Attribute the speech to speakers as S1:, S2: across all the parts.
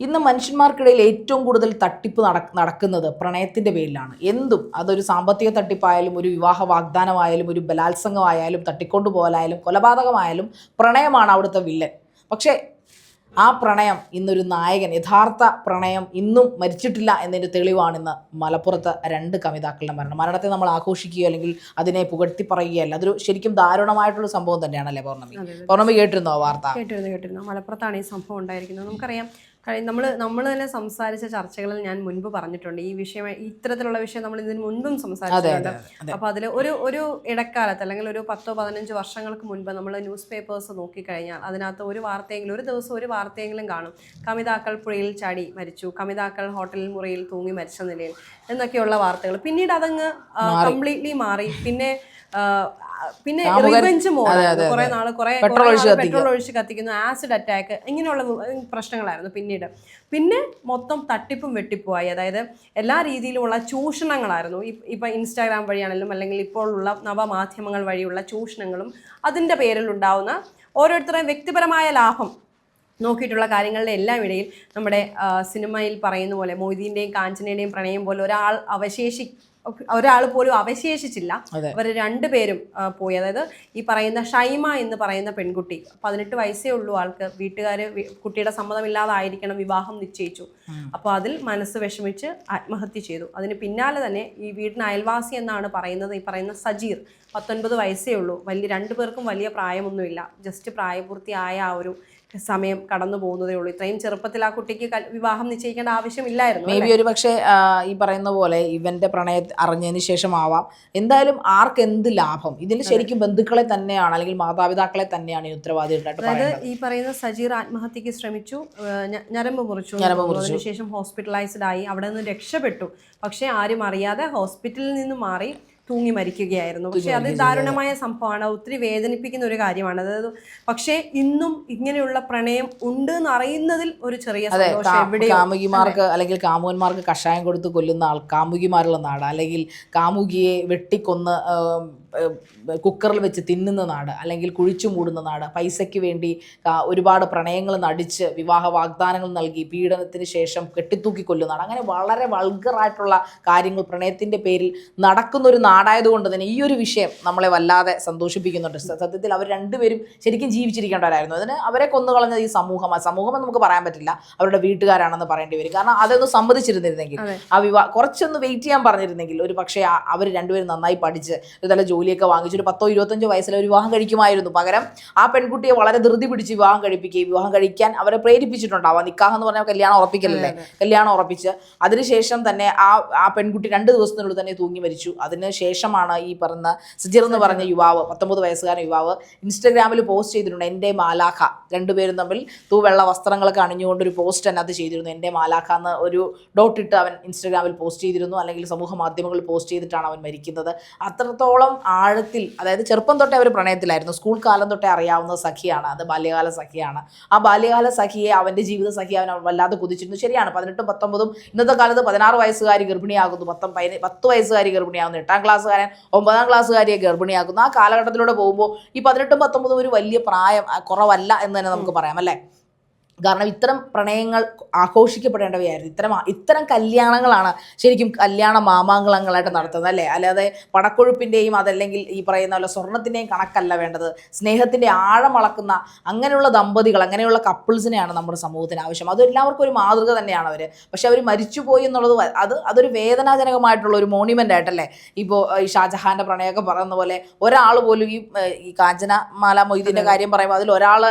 S1: ഇന്ന് മനുഷ്യന്മാർക്കിടയിൽ ഏറ്റവും കൂടുതൽ തട്ടിപ്പ് നടക്കുന്നത് പ്രണയത്തിന്റെ പേരിലാണ്. എന്തും അതൊരു സാമ്പത്തിക തട്ടിപ്പായാലും ഒരു വിവാഹ വാഗ്ദാനമായാലും ഒരു ബലാത്സംഗമായാലും തട്ടിക്കൊണ്ടു പോകലായാലും കൊലപാതകമായാലും പ്രണയമാണ് അവിടുത്തെ വില്ലൻ. പക്ഷേ ആ പ്രണയം ഇന്നൊരു നായകൻ യഥാർത്ഥ പ്രണയം ഇന്നും മരിച്ചിട്ടില്ല എന്നതിന്റെ തെളിവാണ് ഇന്ന് മലപ്പുറത്ത് രണ്ട് കവിതാക്കളുടെ മരണം. മരണത്തെ നമ്മൾ ആഘോഷിക്കുകയോ അല്ലെങ്കിൽ അതിനെ പുകഴ്ത്തി പറയുകയല്ല അതൊരു ശരിക്കും ദാരുണമായിട്ടുള്ള സംഭവം തന്നെയാണല്ലേ പൗർണമി. പൗർണമി കേട്ടിരുന്നോ ആ വാർത്ത?
S2: കേട്ടിരുന്നു കേട്ടിരുന്നു. മലപ്പുറത്താണ് ഈ സംഭവം ഉണ്ടായിരിക്കുന്നത്. നമുക്കറിയാം നമ്മൾ നമ്മൾ തന്നെ സംസാരിച്ച ചർച്ചകളിൽ ഞാൻ മുൻപ് പറഞ്ഞിട്ടുണ്ട്. ഈ വിഷയം ഇത്തരത്തിലുള്ള വിഷയം നമ്മൾ ഇതിന് മുൻപും സംസാരിച്ചിട്ടുണ്ട്. അപ്പൊ അതിൽ ഒരു ഒരു ഇടക്കാലത്ത് അല്ലെങ്കിൽ ഒരു പത്തോ പതിനഞ്ച് വർഷങ്ങൾക്ക് മുൻപ് നമ്മൾ ന്യൂസ് പേപ്പേഴ്സ് നോക്കിക്കഴിഞ്ഞാൽ അതിനകത്ത് ഒരു വാർത്തയെങ്കിലും ഒരു ദിവസം ഒരു വാർത്തയെങ്കിലും കാണും. കമിതാക്കൾ പുഴയിൽ ചാടി മരിച്ചു കമിതാക്കൾ ഹോട്ടലിൽ മുറിയിൽ തൂങ്ങി മരിച്ച നിലയിൽ എന്നൊക്കെയുള്ള വാർത്തകൾ. പിന്നീട് അതങ്ങ് കംപ്ലീറ്റ്ലി മാറി. പിന്നെ പിന്നെ റിവഞ്ച് കുറെ. കുറെ
S1: പെട്രോൾ ഒഴിച്ച്.
S2: കത്തിക്കുന്നു. ആസിഡ് അറ്റാക്ക് ഇങ്ങനെയുള്ള പ്രശ്നങ്ങളായിരുന്നു പിന്നീട്. പിന്നെ മൊത്തം തട്ടിപ്പും വെട്ടിപ്പുമായി അതായത് എല്ലാ രീതിയിലുമുള്ള ചൂഷണങ്ങളായിരുന്നു. ഇപ്പൊ ഇൻസ്റ്റാഗ്രാം വഴിയാണെങ്കിലും അല്ലെങ്കിൽ ഇപ്പോഴുള്ള നവമാധ്യമങ്ങൾ വഴിയുള്ള ചൂഷണങ്ങളും അതിന്റെ പേരിൽ ഉണ്ടാവുന്ന ഓരോരുത്തരുടെയും വ്യക്തിപരമായ ലാഭം നോക്കിയിട്ടുള്ള കാര്യങ്ങളുടെ എല്ലാം ഇടയിൽ നമ്മുടെ സിനിമയിൽ പറയുന്ന പോലെ മൊയ്തീന്റെയും കാഞ്ചനയുടെയും പ്രണയം പോലെ ഒരാൾ അവശേഷി ഒരാൾ പോലും അവശേഷിച്ചില്ല. അവർ രണ്ടുപേരും പേരും പോയി. അതായത് ഈ പറയുന്ന ഷൈമ എന്ന് പറയുന്ന പെൺകുട്ടി പതിനെട്ട് വയസ്സേ ഉള്ളൂ ആൾക്ക്. വീട്ടുകാർ കുട്ടിയുടെ സമ്മതമില്ലാതായിരിക്കണം വിവാഹം നിശ്ചയിച്ചു. അപ്പോൾ അതിൽ മനസ്സ് വിഷമിച്ച് ആത്മഹത്യ ചെയ്തു. അതിന് പിന്നാലെ തന്നെ ഈ വീടിന് അയൽവാസി എന്നാണ് പറയുന്നത് ഈ പറയുന്ന സജീർ പത്തൊൻപത് വയസ്സേ ഉള്ളൂ. വലിയ രണ്ടു പേർക്കും വലിയ പ്രായമൊന്നുമില്ല. ജസ്റ്റ് പ്രായപൂർത്തിയായ ആ ഒരു സമയം കടന്നു പോകുന്നതേ ഉള്ളൂ. ഇത്രയും ചെറുപ്പത്തിൽ ആ കുട്ടിക്ക് വിവാഹം നിശ്ചയിക്കേണ്ട ആവശ്യമില്ലായിരുന്നു
S1: മേ ബി ഒരു പക്ഷേ ഈ പറയുന്ന പോലെ ഇവന്റെ പ്രണയ അറിഞ്ഞതിന് ആവാം. എന്തായാലും ആർക്ക് എന്ത് ലാഭം? ഇതിൽ ശരിക്കും ബന്ധുക്കളെ തന്നെയാണ് അല്ലെങ്കിൽ മാതാപിതാക്കളെ തന്നെയാണ് ഈ ഉത്തരവാദികളായിട്ട്
S2: അതായത് ഈ പറയുന്ന സജീർ ആത്മഹത്യക്ക് ശ്രമിച്ചു ഞരമ്പ് മുറിച്ചു.
S1: ഞരമ്പ്
S2: മുറിച്ചു. ശേഷം അതിനുശേഷം ഹോസ്പിറ്റലൈസ്ഡ് ആയി അവിടെ നിന്ന് രക്ഷപ്പെട്ടു. പക്ഷേ ആരും അറിയാതെ ഹോസ്പിറ്റലിൽ നിന്ന് മാറി തൂങ്ങി മരിക്കുകയായിരുന്നു. പക്ഷേ അത് ദാരുണമായ സംഭവമാണ്. ഒത്തിരി വേദനിപ്പിക്കുന്ന ഒരു കാര്യമാണ്. അതായത് പക്ഷേ ഇന്നും ഇങ്ങനെയുള്ള പ്രണയം ഉണ്ട് എന്ന് അറിയുന്നതിൽ ഒരു ചെറിയ
S1: കാമുകിമാർക്ക് അല്ലെങ്കിൽ കാമുകന്മാർക്ക് കഷായം കൊടുത്ത് കൊല്ലുന്ന ആൾ കാമുകിമാരുള്ള നാട് അല്ലെങ്കിൽ കാമുകിയെ വെട്ടിക്കൊന്ന് കുക്കറിൽ വെച്ച് തിന്നുന്ന നാട് അല്ലെങ്കിൽ കുഴിച്ചു മൂടുന്ന നാട് പൈസയ്ക്ക് വേണ്ടി ഒരുപാട് പ്രണയങ്ങൾ നടിച്ച് വിവാഹ വാഗ്ദാനങ്ങൾ നൽകി പീഡനത്തിന് ശേഷം കെട്ടിത്തൂക്കി കൊല്ലുന്ന നാട്. അങ്ങനെ വളരെ വൾഗറായിട്ടുള്ള കാര്യങ്ങൾ പ്രണയത്തിന്റെ പേരിൽ നടക്കുന്ന ഒരു നാടായതുകൊണ്ട് തന്നെ ഈ ഒരു വിഷയം നമ്മളെ വല്ലാതെ സന്തോഷിപ്പിക്കുന്നുണ്ട്. സത്യത്തിൽ അവർ രണ്ടുപേരും ശരിക്കും ജീവിച്ചിരിക്കേണ്ടവരായിരുന്നു. അതിന് അവരെ കൊന്നുകളഞ്ഞത് ഈ സമൂഹം സമൂഹം എന്ന് നമുക്ക് പറയാൻ പറ്റില്ല. അവരുടെ വീട്ടുകാരാണെന്ന് പറയേണ്ടി വരും. കാരണം അതൊന്ന് സമ്മതിച്ചിരുന്നിരുന്നെങ്കിൽ ആ വിവാഹ കുറച്ചൊന്ന് വെയിറ്റ് ചെയ്യാൻ പറഞ്ഞിരുന്നെങ്കിൽ ഒരു പക്ഷേ അവർ രണ്ടുപേരും നന്നായി പഠിച്ച് ഒരു നല്ല ജോലിയൊക്കെ വാങ്ങിച്ചൊരു പത്തോ ഇരുപത്തഞ്ചോ വയസ്സിൽ ഒരു വിവാഹം കഴിക്കുമായിരുന്നു. പകരം ആ പെൺകുട്ടിയെ വളരെ ധൃതി പിടിച്ച് വിവാഹം കഴിപ്പിക്കുകയും വിവാഹം കഴിക്കാൻ അവരെ പ്രേരിപ്പിച്ചിട്ടുണ്ടാവാം. നിക്കാഹ് എന്ന് പറഞ്ഞാൽ കല്യാണം ഉറപ്പിക്കലല്ലേ? കല്യാണം ഉറപ്പിച്ച്. അതിനുശേഷം തന്നെ ആ ആ പെൺകുട്ടി രണ്ട് ദിവസത്തിനുള്ളിൽ തന്നെ തൂങ്ങി മരിച്ചു. അതിന് ശേഷമാണ് ഈ പറഞ്ഞ സിജിർ എന്ന് പറഞ്ഞ യുവാവ് പത്തൊമ്പത് വയസ്സുകാരൻ യുവാവ് ഇൻസ്റ്റഗ്രാമിൽ പോസ്റ്റ് ചെയ്തിട്ടുണ്ട്. എന്റെ മാലാഖ. രണ്ടുപേരും തമ്മിൽ തൂവെള്ള വസ്ത്രങ്ങളൊക്കെ അണിഞ്ഞുകൊണ്ട് ഒരു പോസ്റ്റ് അതിനകത്ത് ചെയ്തിരുന്നു. എന്റെ മാലാഖ എന്ന് ഒരു ഡോട്ട് ഇട്ട് അവൻ ഇൻസ്റ്റഗ്രാമിൽ പോസ്റ്റ് ചെയ്തിരുന്നു. അല്ലെങ്കിൽ സമൂഹ മാധ്യമങ്ങളിൽ പോസ്റ്റ് ചെയ്തിട്ടാണ് അവൻ മരിക്കുന്നത്. അത്രത്തോളം ആഴത്തിൽ അതായത് ചെറുപ്പം തൊട്ടേ അവർ പ്രണയത്തിലായിരുന്നു. സ്കൂൾ കാലം തൊട്ടേ അറിയാവുന്ന സഖിയാണ്. അത് ബാല്യകാല സഖിയാണ്. ആ ബാല്യകാല സഖിയെ അവന്റെ ജീവിത സഖി അവൻ വല്ലാതെ കുതിച്ചിരുന്നു. ശരിയാണ് പതിനെട്ടും പത്തൊമ്പതും ഇന്നത്തെ കാലത്ത് പതിനാറ് വയസ്സുകാരി ഗർഭിണിയാകുന്നു. പത്തും പതിന പത്ത് വയസ്സുകാരി ഗർഭിണിയാകുന്നു. എട്ടാം ക്ലാസ്സുകാരൻ ഒമ്പതാം ക്ലാസ്സുകാരിയെ ഗർഭിണിയാക്കുന്നു. ആ കാലഘട്ടത്തിലൂടെ പോകുമ്പോൾ ഈ പതിനെട്ടും പത്തൊമ്പതും ഒരു വലിയ പ്രായം കുറവല്ല എന്ന് തന്നെ നമുക്ക് പറയാം അല്ലേ? കാരണം ഇത്തരം പ്രണയങ്ങൾ ആഘോഷിക്കപ്പെടേണ്ടവയായിരുന്നു. ഇത്തരം ഇത്തരം കല്യാണങ്ങളാണ് ശരിക്കും കല്യാണ മാമാങ്കളങ്ങളായിട്ട് നടത്തുന്നത് അല്ലേ? അല്ലാതെ പടക്കൊഴുപ്പിന്റെയും അതല്ലെങ്കിൽ ഈ പറയുന്ന പോലെ സ്വർണത്തിന്റെയും കണക്കല്ല വേണ്ടത്. സ്നേഹത്തിന്റെ ആഴം അളക്കുന്ന അങ്ങനെയുള്ള ദമ്പതികൾ അങ്ങനെയുള്ള കപ്പിൾസിനെയാണ് നമ്മുടെ സമൂഹത്തിന് ആവശ്യം. അത് എല്ലാവർക്കും ഒരു മാതൃക തന്നെയാണ് അവർ പക്ഷെ അവർ മരിച്ചുപോയി എന്നുള്ളത് അത് അതൊരു വേദനാജനകമായിട്ടുള്ള ഒരു മോണിമെന്റ് ആയിട്ടല്ലേ? ഇപ്പോൾ ഈ ഷാജഹാന്റെ പ്രണയമൊക്കെ പറയുന്ന പോലെ ഒരാൾ പോലും ഈ ഈ കാഞ്ചന മാല മൊയ്തീന്റെ കാര്യം പറയുമ്പോൾ അതിൽ ഒരാൾ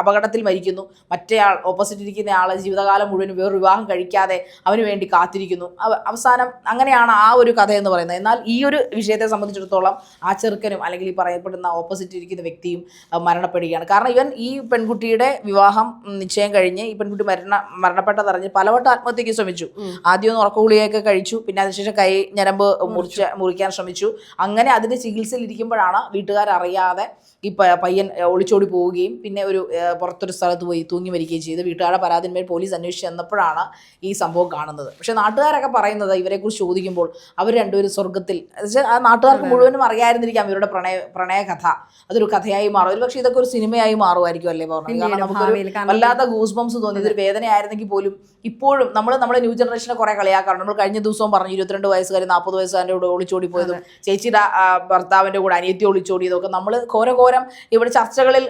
S1: അപകടത്തിൽ മരിക്കുന്നു. മറ്റേ ആൾ ഓപ്പോസിറ്റ് ഇരിക്കുന്ന ആൾ ജീവിതകാലം മുഴുവൻ വേറൊരു വിവാഹം കഴിക്കാതെ അവന് വേണ്ടി കാത്തിരിക്കുന്നു. അവസാനം അങ്ങനെയാണ് ആ ഒരു കഥ എന്ന് പറയുന്നത്. എന്നാൽ ഈ ഒരു വിഷയത്തെ സംബന്ധിച്ചിടത്തോളം ആ ചെറുക്കനും അല്ലെങ്കിൽ ഈ പറയപ്പെടുന്ന ഓപ്പോസിറ്റ് ഇരിക്കുന്ന വ്യക്തിയും മരണപ്പെടുകയാണ്. കാരണം ഇവൻ ഈ പെൺകുട്ടിയുടെ വിവാഹം നിശ്ചയം കഴിഞ്ഞ് ഈ പെൺകുട്ടി മരണ മരണപ്പെട്ടതറിഞ്ഞ് പലവട്ടം ആത്മഹത്യക്ക് ശ്രമിച്ചു. ആദ്യം ഒന്ന് ഉറക്കഗുളിയൊക്കെ കഴിച്ചു. പിന്നെ അതിനുശേഷം കൈ ഞരമ്പ് മുറിച്ച് മുറിക്കാൻ ശ്രമിച്ചു. അങ്ങനെ അതിന്റെ ചികിത്സയിൽ ഇരിക്കുമ്പോഴാണ് വീട്ടുകാരറിയാതെ ഈ പയ്യൻ ഒളിച്ചോടി പോവുകയും പിന്നെ ഒരു പുറത്തൊരു സ്ഥലത്ത് പോയി തൂങ്ങി മരിക്കുകയും കഴിപ്പിക്കുകയും ചെയ്ത്. വീട്ടുകാരുടെ പരാതിന്മേൽ പോലീസ് അന്വേഷിച്ച് ചെന്നപ്പോഴാണ് ഈ സംഭവം കാണുന്നത്. പക്ഷേ നാട്ടുകാരൊക്കെ പറയുന്നത് ഇവരെക്കുറിച്ച് ചോദിക്കുമ്പോൾ അവർ രണ്ടുപേരും സ്വർഗത്തിൽ ആ നാട്ടുകാർക്ക് മുഴുവനും അറിയായിരുന്നിരിക്കാം ഇവരുടെ പ്രണയ പ്രണയ കഥ അതൊരു കഥയായി മാറും. ഒരു പക്ഷേ ഇതൊക്കെ ഒരു സിനിമയായി മാറുമായിരിക്കും അല്ലേ പറഞ്ഞത്? കാരണം നമുക്കൊരു വല്ലാത്ത ഗൂസ് ബംസ് തോന്നി ഇതൊരു വേദനയായിരുന്നെങ്കിൽ പോലും ഇപ്പോഴും നമ്മൾ നമ്മുടെ ന്യൂ ജനറേഷനെ കുറെ കളിയാക്കാറുണ്ട്. നമ്മൾ കഴിഞ്ഞ ദിവസവും പറഞ്ഞു ഇരുപത്തിരണ്ട് വയസ്സുകാരി നാൽപ്പത് വയസ്സുകാരുടെ കൂടെ ഒളിച്ചോടി പോയതും ചേച്ചിയുടെ ഭർത്താവിന്റെ ഭർത്താവിന്റെ കൂടെ അനിയത്തി ഒളിച്ചോടിയതൊക്കെ നമ്മൾ ഘോരഘോരം ഇവിടെ ചർച്ചകളിൽ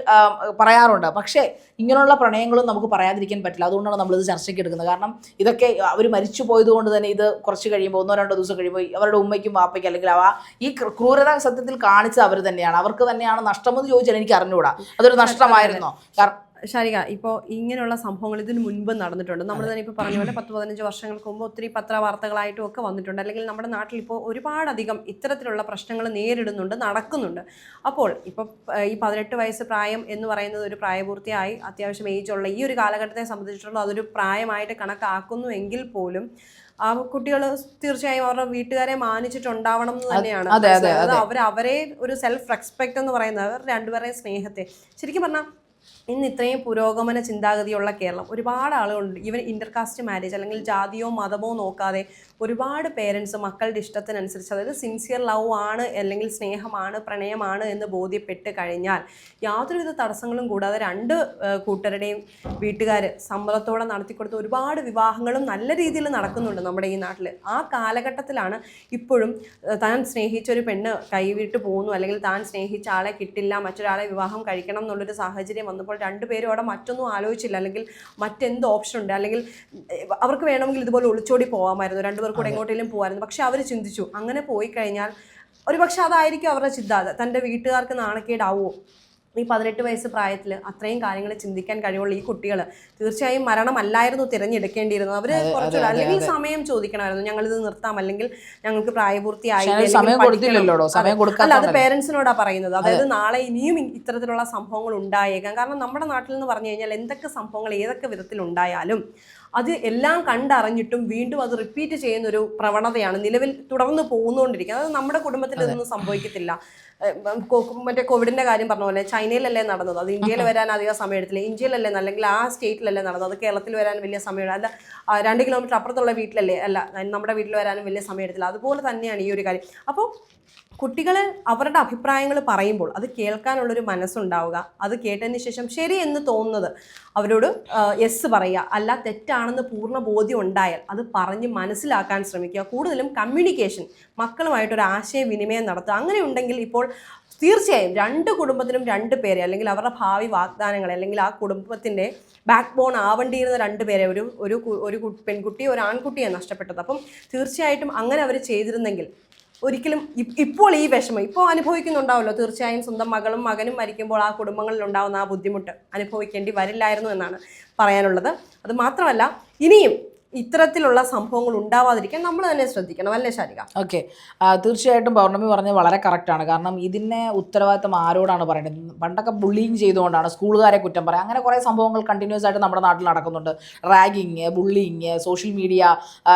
S1: പറയാറുണ്ട്. പക്ഷേ ഇങ്ങനെയുള്ള പ്രണയങ്ങളും നമുക്ക് പറയാതിരിക്കാൻ പറ്റില്ല. അതുകൊണ്ടാണ് നമ്മളിത് ചർച്ചയ്ക്ക് എടുക്കുന്നത്. കാരണം ഇതൊക്കെ അവർ മരിച്ചു പോയതുകൊണ്ട് തന്നെ ഇത് കുറച്ച് കഴിയുമ്പോൾ ഒന്നോ രണ്ടോ ദിവസം കഴിയുമ്പോൾ അവരുടെ ഉമ്മയ്ക്കും വാപ്പയ്ക്കും അല്ലെങ്കിൽ ആ ഈ ക്രൂരത സത്യത്തിൽ കാണിച്ചത് അവർ തന്നെയാണ്. അവർക്ക് തന്നെയാണ് നഷ്ടമെന്ന് ചോദിച്ചാൽ എനിക്ക് അറിഞ്ഞുകൂടാ അതൊരു നഷ്ടമായിരുന്നോ? കാരണം
S2: ശാരിക ഇപ്പോൾ ഇങ്ങനെയുള്ള സംഭവങ്ങൾ ഇതിന് മുൻപ് നടന്നിട്ടുണ്ട്. നമ്മൾ തന്നെ ഇപ്പോൾ പറഞ്ഞ പോലെ പത്ത് പതിനഞ്ച് വർഷങ്ങൾക്ക് മുമ്പ് ഒത്തിരി പത്രവാർത്തകളായിട്ടും ഒക്കെ വന്നിട്ടുണ്ട്. അല്ലെങ്കിൽ നമ്മുടെ നാട്ടിൽ ഇപ്പോൾ ഒരുപാടധികം ഇത്തരത്തിലുള്ള പ്രശ്നങ്ങൾ നേരിടുന്നുണ്ട് നടക്കുന്നുണ്ട്. അപ്പോൾ ഇപ്പോൾ ഈ പതിനെട്ട് വയസ്സ് പ്രായം എന്ന് പറയുന്നത് ഒരു പ്രായപൂർത്തിയായി അത്യാവശ്യം ഏജ് ഉള്ള ഈ ഒരു കാലഘട്ടത്തെ സംബന്ധിച്ചിട്ടുള്ള അതൊരു പ്രായമായിട്ട് കണക്കാക്കുന്നു എങ്കിൽ പോലും ആ കുട്ടികൾ തീർച്ചയായും അവരുടെ വീട്ടുകാരെ മാനിച്ചിട്ടുണ്ടാവണം എന്ന് തന്നെയാണ്. അവർ അവരെ ഒരു സെൽഫ് റെസ്പെക്ട് എന്ന് പറയുന്നത് അവർ രണ്ടുപേരെയും സ്നേഹത്തെ ശരിക്കും പറഞ്ഞാൽ ഇന്ന് ഇത്രയും പുരോഗമന ചിന്താഗതിയുള്ള കേരളം. ഒരുപാട് ആളുകളുണ്ട്. ഇവൻ ഇന്റർകാസ്റ്റ് മാരേജ് അല്ലെങ്കിൽ ജാതിയോ മതമോ നോക്കാതെ ഒരുപാട് പേരൻസ് മക്കളുടെ ഇഷ്ടത്തിനനുസരിച്ച് അതായത് സിൻസിയർ ലവ് ആണ് അല്ലെങ്കിൽ സ്നേഹമാണ് പ്രണയമാണ് എന്ന് ബോധ്യപ്പെട്ട് കഴിഞ്ഞാൽ യാതൊരുവിധ തടസ്സങ്ങളും കൂടാതെ രണ്ട് കൂട്ടരുടെയും വീട്ടുകാർ സമ്മതത്തോടെ നടത്തിക്കൊടുത്ത ഒരുപാട് വിവാഹങ്ങളും നല്ല രീതിയിൽ നടക്കുന്നുണ്ട് നമ്മുടെ ഈ നാട്ടിൽ ആ കാലഘട്ടത്തിലാണ് ഇപ്പോഴും താൻ സ്നേഹിച്ച ഒരു പെണ്ണ് കൈവിട്ട് പോകുന്നു അല്ലെങ്കിൽ താൻ സ്നേഹിച്ച ആളെ കിട്ടില്ല മറ്റൊരാളെ വിവാഹം കഴിക്കണം എന്നുള്ളൊരു സാഹചര്യം വന്നപ്പോൾ രണ്ടുപേരും അവിടെ മറ്റൊന്നും ആലോചിച്ചില്ല. അല്ലെങ്കിൽ മറ്റെന്ത് ഓപ്ഷൻ ഉണ്ട്? അല്ലെങ്കിൽ അവർക്ക് വേണമെങ്കിൽ ഇതുപോലെ ഒളിച്ചോടി പോകാമായിരുന്നു രണ്ടുപേർ കൂടെ എങ്ങോട്ടെങ്കിലും പോകാമായിരുന്നു പക്ഷെ അവർ ചിന്തിച്ചു അങ്ങനെ പോയി കഴിഞ്ഞാൽ ഒരു പക്ഷെ അതായിരിക്കും അവരുടെ ചിന്താത തന്റെ വീട്ടുകാർക്ക് നാണക്കേടാവോ? ഈ പതിനെട്ട് വയസ്സ് പ്രായത്തിൽ അത്രയും കാര്യങ്ങൾ ചിന്തിക്കാൻ കഴിവുള്ള ഈ കുട്ടികൾ തീർച്ചയായും മരണമല്ലായിരുന്നു തിരഞ്ഞെടുക്കേണ്ടിയിരുന്നത്. അവർ കുറച്ച് അല്ലെങ്കിൽ സമയം ചോദിക്കണമായിരുന്നു. ഞങ്ങൾ ഇത് നിർത്താം അല്ലെങ്കിൽ ഞങ്ങൾക്ക് പ്രായപൂർത്തിയായി അല്ല അത് പേരൻസിനോടാ പറയുന്നത്. അതായത് നാളെ ഇനിയും ഇത്തരത്തിലുള്ള സംഭവങ്ങൾ ഉണ്ടായേക്കാം. കാരണം നമ്മുടെ നാട്ടിൽ എന്ന് പറഞ്ഞു കഴിഞ്ഞാൽ എന്തൊക്കെ സംഭവങ്ങൾ ഏതൊക്കെ വിധത്തിൽ ഉണ്ടായാലും അത് എല്ലാം കണ്ടറിഞ്ഞിട്ടും വീണ്ടും അത് റിപ്പീറ്റ് ചെയ്യുന്ന ഒരു പ്രവണതയാണ് നിലവിൽ തുടർന്ന് പോകുന്നുകൊണ്ടിരിക്കുന്നത് അത് നമ്മുടെ കുടുംബത്തിൽ ഇതൊന്നും സംഭവിക്കത്തില്ല. മറ്റേ കോവിഡിന്റെ കാര്യം പറഞ്ഞ പോലെ ചൈനയിലല്ലേ നടന്നത്? അത് ഇന്ത്യയിൽ വരാൻ അധികം സമയം എടുത്തില്ല ഇന്ത്യയിലല്ലേ അല്ലെങ്കിൽ ആ സ്റ്റേറ്റിലല്ലേ നടന്നത്? അത് കേരളത്തിൽ വരാൻ വലിയ സമയം അല്ല രണ്ട് കിലോമീറ്റർ അപ്പുറത്തുള്ള വീട്ടിലല്ലേ? അല്ല നമ്മുടെ വീട്ടിൽ വരാനും വലിയ സമയം എടുത്തില്ല അതുപോലെ തന്നെയാണ് ഈ ഒരു കാര്യം. അപ്പോൾ കുട്ടികൾ അവരുടെ അഭിപ്രായങ്ങൾ പറയുമ്പോൾ അത് കേൾക്കാനുള്ളൊരു മനസ്സുണ്ടാവുക. അത് കേട്ടതിന് ശേഷം ശരി എന്ന് തോന്നുന്നത് അവരോട് യെസ് പറയുക. അല്ല തെറ്റാണെന്ന് പൂർണ ബോധ്യം ഉണ്ടായാൽ അത് പറഞ്ഞ് മനസ്സിലാക്കാൻ ശ്രമിക്കുക. കൂടുതലും കമ്മ്യൂണിക്കേഷൻ മക്കളുമായിട്ടൊരു ആശയവിനിമയം നടത്തുക. അങ്ങനെ ഉണ്ടെങ്കിൽ ഇപ്പോൾ തീർച്ചയായും രണ്ട് കുടുംബത്തിനും രണ്ട് പേരെ അല്ലെങ്കിൽ അവരുടെ ഭാവി വാഗ്ദാനങ്ങൾ അല്ലെങ്കിൽ ആ കുടുംബത്തിന്റെ ബാക്ക് ബോൺ ആവേണ്ടിയിരുന്ന രണ്ട് പേരെ ഒരു ഒരു ഒരു പെൺകുട്ടി ഒരു ആൺകുട്ടിയെ നഷ്ടപ്പെട്ടത്. അപ്പം തീർച്ചയായിട്ടും അങ്ങനെ അവർ ചെയ്തിരുന്നെങ്കിൽ ഒരിക്കലും ഇപ്പോൾ ഈ വിഷമം ഇപ്പോൾ അനുഭവിക്കുന്നുണ്ടാവല്ലോ. തീർച്ചയായും സ്വന്തം മകളും മകനും മരിക്കുമ്പോൾ ആ കുടുംബങ്ങളിൽ ഉണ്ടാകുന്ന ആ ബുദ്ധിമുട്ട് അനുഭവിക്കേണ്ടി വരില്ലായിരുന്നു എന്നാണ് പറയാനുള്ളത്. അത് മാത്രമല്ല ഇനിയും ഇത്തരത്തിലുള്ള സംഭവങ്ങൾ ഉണ്ടാവാതിരിക്കാൻ നമ്മൾ തന്നെ ശ്രദ്ധിക്കണം അല്ലേ ശാരിക?
S1: ഓക്കെ. തീർച്ചയായിട്ടും പൗർണമി പറഞ്ഞത് വളരെ കറക്റ്റാണ് കാരണം ഇതിനെ ഉത്തരവാദിത്തം ആരോടാണ് പറയുന്നത് പണ്ടൊക്കെ ബുള്ളിങ് ചെയ്തുകൊണ്ടാണ് സ്കൂളുകാരെ കുറ്റം പറയാം. അങ്ങനെ കുറേ സംഭവങ്ങൾ കണ്ടിന്യൂസ് ആയിട്ട് നമ്മുടെ നാട്ടിൽ നടക്കുന്നുണ്ട്. റാഗിങ് ബുള്ളിങ് സോഷ്യൽ മീഡിയ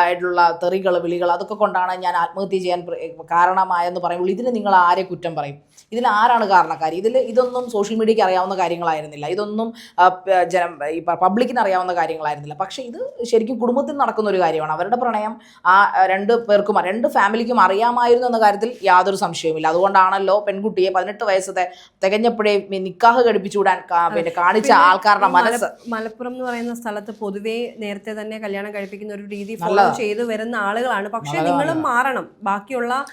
S1: ആയിട്ടുള്ള തെറികൾ വിളികൾ അതൊക്കെ കൊണ്ടാണ് ഞാൻ ആത്മഹത്യ ചെയ്യാൻ കാരണമായെന്ന് പറയുമ്പോൾ ഇതിന് നിങ്ങൾ ആരെ കുറ്റം പറയും? ഇതിൽ ആരാണ് കാരണക്കാർ ഇതിൽ ഇതൊന്നും സോഷ്യൽ മീഡിയയ്ക്ക് അറിയാവുന്ന കാര്യങ്ങളായിരുന്നില്ല. ഇതൊന്നും ജനം ഈ പബ്ലിക്കിന് അറിയാവുന്ന കാര്യങ്ങളായിരുന്നില്ല. പക്ഷേ ഇത് ശരിക്കും കുടുംബത്തിൽ നടക്കുന്ന ഒരു കാര്യമാണ്. അവരുടെ പ്രണയം ആ രണ്ട് പേർക്കും രണ്ട് ഫാമിലിക്കും അറിയാമായിരുന്നു എന്ന കാര്യത്തിൽ യാതൊരു സംശയവുമില്ല. അതുകൊണ്ടാണല്ലോ പെൺകുട്ടിയെ പതിനെട്ട് വയസ്സത്തെ തികഞ്ഞപ്പോഴേ നിക്കാഹ് കഴിപ്പിച്ചുവിടാൻ കാ- പിന്നെ കാണിച്ച ആൾക്കാരുടെ മനസ്സ്.
S2: മലപ്പുറം എന്ന് പറയുന്ന സ്ഥലത്ത് പൊതുവേ നേരത്തെ തന്നെ കല്യാണം കഴിപ്പിക്കുന്ന ഒരു രീതി ഫോളോ ചെയ്തു വരുന്ന ആളുകളാണ്. പക്ഷേ. നിങ്ങളും മാറണം. ബാക്കിയുള്ള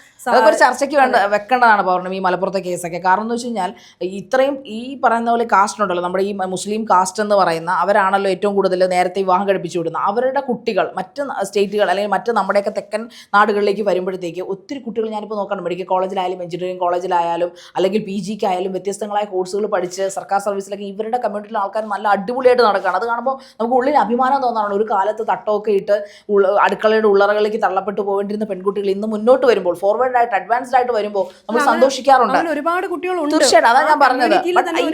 S1: ചർച്ചയ്ക്ക് വേണ്ട വെക്കേണ്ടതാണ് പൗർണമി. ഈ മലപ്പുറത്തെ കേസൊക്കെ. കാരണം എന്ന് വെച്ച് കഴിഞ്ഞാൽ ഇത്രയും ഈ പറയുന്ന പോലെ കാസ്റ്റ് ഉണ്ടല്ലോ. നമ്മുടെ ഈ മുസ്ലിം കാസ്റ്റ് എന്ന് പറയുന്ന അവരാണല്ലോ ഏറ്റവും കൂടുതൽ നേരത്തെ വിവാഹം കഴിപ്പിച്ചു വിടുന്നത്. അവരുടെ കുട്ടികൾ മറ്റ് സ്റ്റേറ്റുകൾ അല്ലെങ്കിൽ മറ്റ് നമ്മുടെയൊക്കെ തെക്കൻ നാടുകളിലേക്ക് വരുമ്പോഴത്തേക്ക് ഒത്തിരി കുട്ടികൾ ഞാനിപ്പോൾ നോക്കണം മെഡിക്കൽ കോളേജിലായാലും എഞ്ചിനീയറിംഗ് കോളേജിലായാലും അല്ലെങ്കിൽ പി ജിക്കായാലും വ്യത്യസ്തങ്ങളായ കോഴ്സുകൾ പഠിച്ച് സർക്കാർ സർവീസിലൊക്കെ ഇവരുടെ കമ്മ്യൂണിറ്റിയിലെ ആൾക്കാർ നല്ല അടിപൊളിയായിട്ട് നടക്കുകയാണ്. അത് കാണുമ്പോൾ നമുക്ക് ഉള്ളിൽ അഭിമാനം തോന്നാറുണ്ട്. ഒരു കാലത്ത് തട്ടമൊക്കെ ഇട്ട് അടുക്കളയുടെ ഉള്ളറകളിലേക്ക് തള്ളപ്പെട്ടു പോകേണ്ടിരുന്ന പെൺകുട്ടികൾ ഇന്ന് മുന്നോട്ട് വരുമ്പോൾ ഫോർവേഡ് ആയിട്ട് അഡ്വാൻസ്ഡ് ആയിട്ട് വരുമ്പോൾ നമ്മൾ സന്തോഷിക്കാറുണ്ട്.
S2: അങ്ങനെ ഒരുപാട് കുട്ടികളുണ്ട്.
S1: തീർച്ചയായിട്ടും ഞാൻ പറഞ്ഞത്. ഈ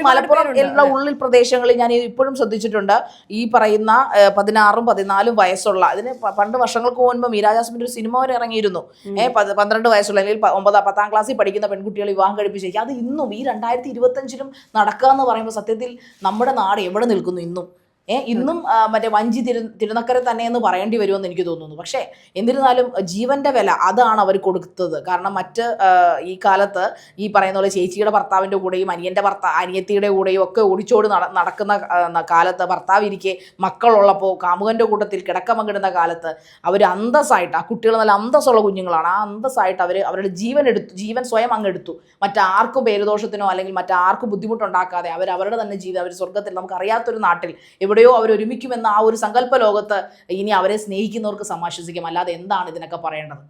S1: മലപ്പുറം. ഉള്ളിൽ പ്രദേശങ്ങളിൽ ഞാൻ ഇപ്പോഴും ശ്രദ്ധിച്ചിട്ടുണ്ട്. ഈ പറയുന്ന പതിനാറും പതിനാലും വയസ്സുള്ള അതിന് പണ്ട് വർഷങ്ങൾക്ക് മുൻപ് മീരാ ഒരു സിനിമ വരെ ഇറങ്ങിയിരുന്നു. ഏഹ് പന്ത്രണ്ട് വയസ്സുള്ള അല്ലെങ്കിൽ ഒമ്പതാം പത്താം ക്ലാസ്സിൽ പഠിക്കുന്ന പെൺകുട്ടികളെ വിവാഹം കഴിപ്പിച്ചേക്കും അത് ഇന്നും ഈ രണ്ടായിരത്തി ഇരുപത്തഞ്ചിലും നടക്കുക എന്ന് പറയുമ്പോൾ സത്യത്തിൽ നമ്മുടെ നാട് എവിടെ നിൽക്കുന്നു ഇന്നും? ഇന്നും മറ്റേ വഞ്ചി തിരു തിരുനക്കര തന്നെ എന്ന് പറയേണ്ടി വരുമെന്ന് എനിക്ക് തോന്നുന്നു. പക്ഷേ എന്നിരുന്നാലും ജീവന്റെ വില അതാണ് അവർ കൊടുത്തത്. കാരണം മറ്റ് ഈ കാലത്ത് ഈ പറയുന്ന പോലെ ചേച്ചിയുടെ ഭർത്താവിന്റെ കൂടെയും അനിയന്റെ ഭർത്താവ് അനിയത്തിയുടെ കൂടെയും ഒക്കെ ഓടിച്ചോട് നടക്കുന്ന കാലത്ത് ഭർത്താവ് ഇരിക്കെ മക്കളുള്ളപ്പോൾ കാമുകന്റെ കൂട്ടത്തിൽ കിടക്ക പങ്കിടുന്ന കാലത്ത് അവർ അന്തസ്സായിട്ട് ആ കുട്ടികൾ നല്ല അന്തസ്സുള്ള കുഞ്ഞുങ്ങളാണ്. ആ അന്തസ്സായിട്ട് അവർ അവരുടെ ജീവൻ എടുത്തു ജീവൻ സ്വയം അങ്ങ് എടുത്തു. മറ്റാർക്കും പേരുദോഷത്തിനോ അല്ലെങ്കിൽ മറ്റാർക്കും ബുദ്ധിമുട്ടുണ്ടാക്കാതെ അവർ അവരുടെ തന്നെ ജീവിതം അവർ സ്വർഗത്തിൽ നമുക്ക് അറിയാത്തൊരു നാട്ടിൽ എവിടെയോ അവർ ഒരുമിക്കുമെന്ന ആ ഒരു സങ്കല്പ ലോകത്ത് ഇനി അവരെ സ്നേഹിക്കുന്നവർക്ക് സമാശ്വസിക്കും. അല്ലാതെ എന്താണ് ഇതിനൊക്കെ പറയേണ്ടത്?